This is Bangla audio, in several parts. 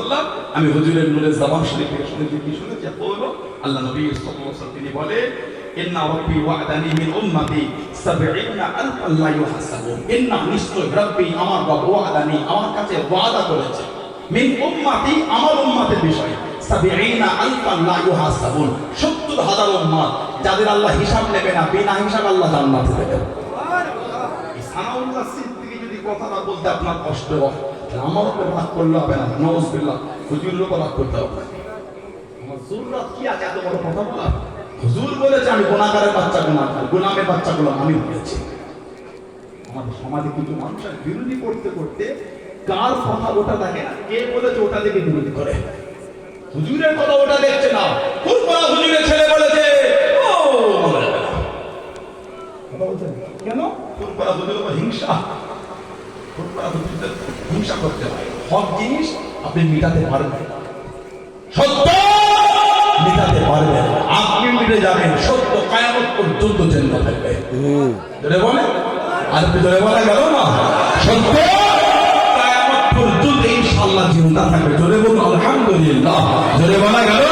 সাল্লাম আমি হুজুরের নূরে জাবান শরীফ থেকে শুনেছি কি শুনেছি হলো আল্লাহ নবী সাল্লাল্লাহু আলাইহি ওয়াসাল্লাম তিনি বলে ইন্না রাব্বি ওয়া'দানি মিন উম্মতি 70 আলফান লা ইউহাসাবুন। ইন্না নিশ্চয় রাব্বি আমার রব ওয়া'দানি আমার কাছে ওয়াদা করেছে। মিন উম্মতি আমার উম্মতের বিষয়ে 70 আলফান লা ইউহাসাবুন। 70 হাজার উম্মত যাদের আল্লাহ হিসাব নেবে না বিনা হিসাব আল্লাহ জান্নাতে সানাউল্লাহ সিদ্দিকী যদি কথাটা বলতে আপনার কষ্ট হয় আমার উপর রাগ করলে হবে না। নওয়াজবিল্লাহ হুজুরের উপর রাগ করতে হবে। আমার জরুরত কি আছে? এত বড় কথা বলা? হুজুর বলেছে আমি গুণাগারের বাচ্চা গুণাগার গুনামের বাচ্চাগুলো আমি বলেছি আমাদের সমাজে কিছু মানুষের বিরোধী করতে করতে কার কথা ওটা দেখে না। কে বলেছে ওটা দেখে বিরোধী করে? হুজুরের কথা ওটা দেখছে না ছেলে বলেছে ও আমরা যাবে না। কথা বলছেন কেন ফুরফুরা হুজুরের উপর হিংসা ফুরফুরা হুজুরদের হিংসা করতে হক জিনিস আপনি মিটাতে পারবেন। সত্য মিটাতে পারবেন। আপনি মিটে যাবেন। সত্য কায়ামত পর্যন্ত জেন্দ থাকবে। ধরে বলে? আর তুই জোরে বলা গেল না? সত্য কায়ামত পর্যন্ত ইনশাল্লাহ জিন্দা থাকবে। জোরে বলুন আলহামদুলিল্লাহ। জোরে বলা গেল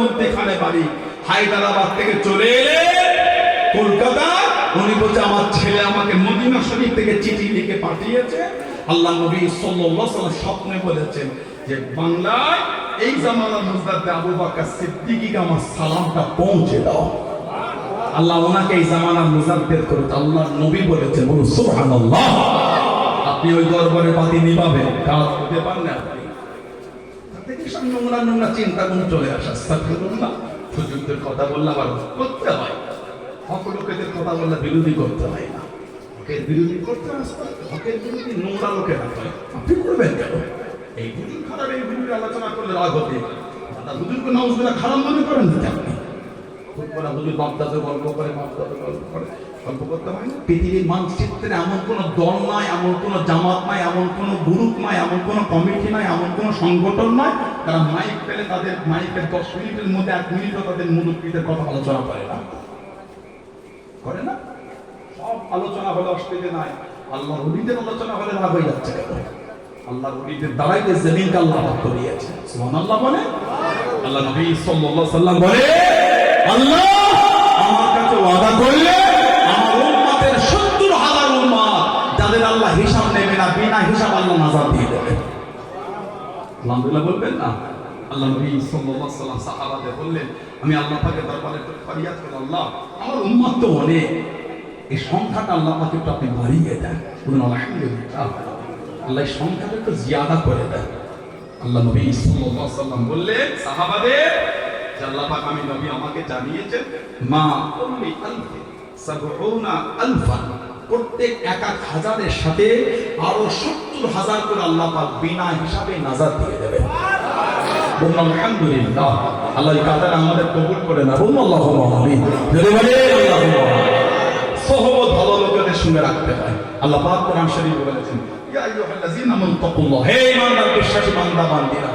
মধ্যেখানে বাড়ি। হায়দ্রাবাদ থেকে চলে এলে কলকাতা, উনি বলছে, আমার ছেলে আমাকে মদিনা শরীফ থেকে চিঠি লিখে পাঠিয়েছে। আল্লাহ নবী সাল্লাল্লাহু স্বপ্নে বলেছেন যে এই জামানার মুজদাদে আবু বকর সিদ্দিকীকে আমার সালামটা পৌঁছে দাও। আল্লাহ ওনাকে এই জামানার মুজাদ্দেদ করেছে আল্লাহ নবী বলেছেন বলুন সুবহানাল্লাহ। আপনি ওই দরবারে বাতি নিভাবেন, কাজ হতে পারেন না থেকে সব নোংরা নোংরা চিন্তা গুলো চলে আসে। আস্তাগফিরুল্লাহ হুজুরদের কথা বললে আবার করতে হয়। হক লোকেদের কথা বললে বিরোধী করতে হয় না। হকের বিরোধী করতে হকের বিরোধী নোংরা লোকেরা হয়। আপনি করবেন কেন? এই হুজুর খারাপ, এই হুজুর আলোচনা করলে রাগ হতে দাদা হুজুরকে নাউজুবিল্লাহ খারাপ মনে করেন না আপনি? হুজুর বাপদাদের গল্প করে বাপদাদের গল্প করে। গল্প করতে হয় না? পৃথিবীর মানচিত্রে এমন কোন দল নাই, এমন কোন জামাত নাই, এমন কোন গ্রুপ নাই, এমন কোন কমিটি নাই, এমন কোন সংগঠন নাই তারা মাইক পেলে তাদের মাইকের দশ মিনিটের মধ্যে এক মিনিটও তাদের মুরব্বীদের কথা আলোচনা করে না। করে না? সব আলোচনা হলে অসুবিধে নাই। আল্লাহ হলিদের আলোচনা হলে রাগ হয়ে যাচ্ছে আল্লাহ হলিদের দ্বারাই যে আল্লাহ ভাগ করিয়েছে। সুবহানাল্লাহ বলে? আল্লাহ নবী সাল্লাম বলে, আল্লাহ আমার কাছে ওয়াদা করলে আল্লাহ হিসাব নেবে না, বিনা হিসাব আল্লাহ নাজাত দিয়ে দেবে। আলহামদুলিল্লাহ বলবেন না? আল্লাহ নবী সাল্লাল্লাহু আলাইহি সাহাবাদের বললেন, আমি আল্লাহ পাকের দরবারে ফরিয়াদ করি, আল্লাহ। আমার উম্মত তো অনেক। এই সংখ্যাটা আল্লাহ পাকে একটু আপনি বাড়িয়ে দেন। বলুন, আলহামদুলিল্লাহ। আল্লাহ সংখ্যাটা একটু জিয়াদা করে দেন। আল্লাহ নবী সাল্লাল্লাহু আলাইহি বললেন, সাহাবাদের, যে আল্লাহ পাক আমি নবী আমাকে জানিয়েছেন, মা কুল্লি আলফি সাবউনা আলফান। প্রত্যেক এক এক হাজারের সাথে আরও সত্তর হাজার করে আল্লাহ পাক বিনা হিসাবে নাজার দিয়ে দেবেন। বলুন, আলহামদুলিল্লাহ। আল্লাহ কাতার আমাদের কবুল করে না। বলুন আল্লাহ আমিন। ভালো লোকেদের সঙ্গে রাখতে হয়। আল্লাহ পাক কোরআন শরীফে বলেছেন, ইয়া হে ইমানদার বিশ্বাসী বান্দা, বান্দিরা